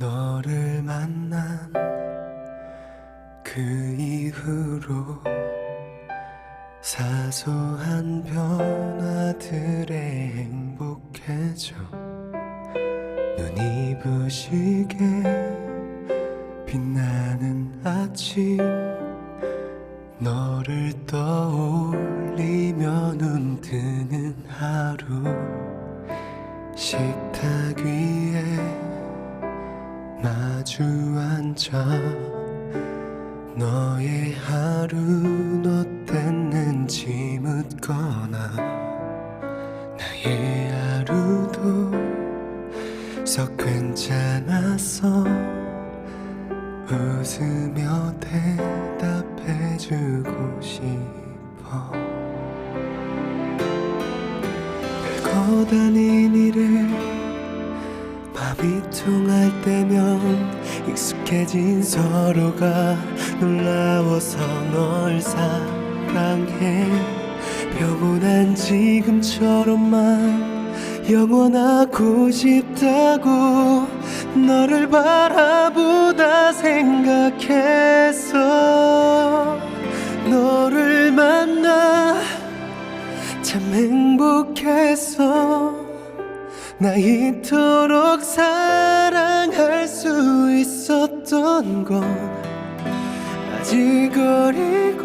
너를 만난 그 이후로 사소한 변화들에 행복해져 눈이 부시게 빛나는 아침 너를 떠올리며 눈 뜨는 하루 식탁 위 앉아 너의 하루는 어땠는지 묻거나 나의 하루도 썩 괜찮았어 웃으며 대답해주고 싶어. 별거 다닌 일에 마음이 통할 때면 익숙해진 서로가 놀라워서 널 사랑해. 평온한 지금처럼만 영원하고 싶다고 너를 바라보다 생각했어. 너를 만나 참 행복했어 나 이토록 사랑할 수 있었던 건 아직 어리고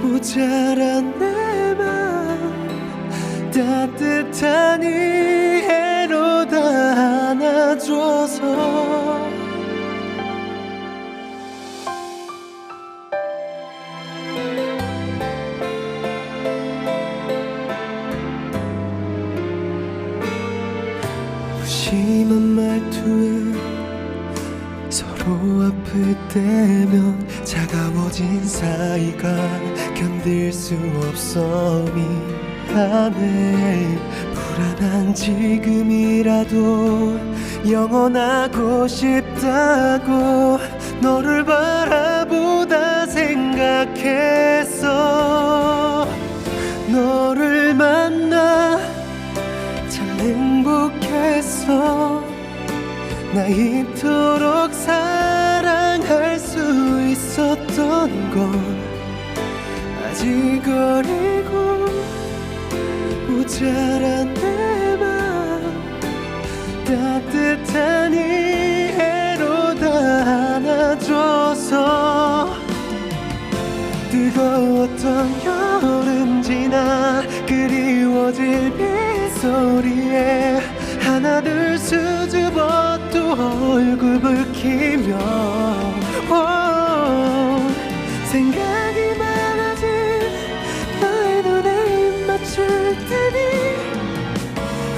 모자란 내 맘 따뜻한 이 서로 아플 때면 차가워진 사이가 견딜 수 없어 미안해 불안한 지금이라도 영원하고 싶다고 너를 바라보다 생각했어. 너를 만나 참 행복했어 나 이토록 사랑할 수 있었던 건 아직 어리고 모자란 내맘 따뜻한 이해로 다 안아줘서 뜨거웠던 여름 지나 그리워질 빗소리에 하나 둘 수줍어 또 얼굴 붉히며. 오, 생각이 많아진 너의 눈에 입 맞출 테니.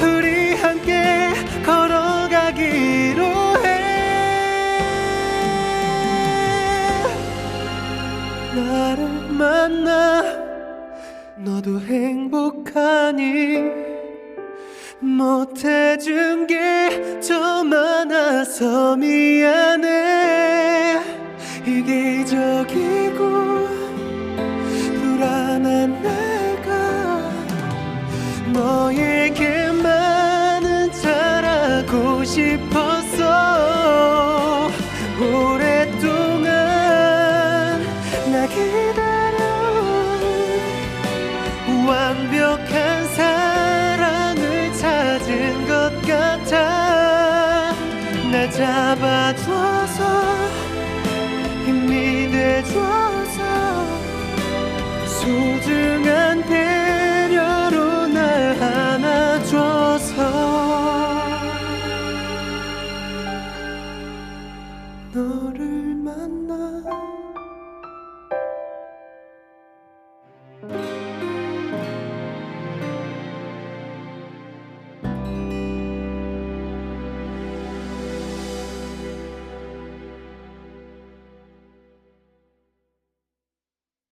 우리 함께 걸어가기로 해. 나를 만나. 너도 행복하니 못해준 게 더 많아서 미안해. 이기적이고 불안한 내가 너에게만은 잘하고 싶었어 오랫동안 나 기다려. 완벽한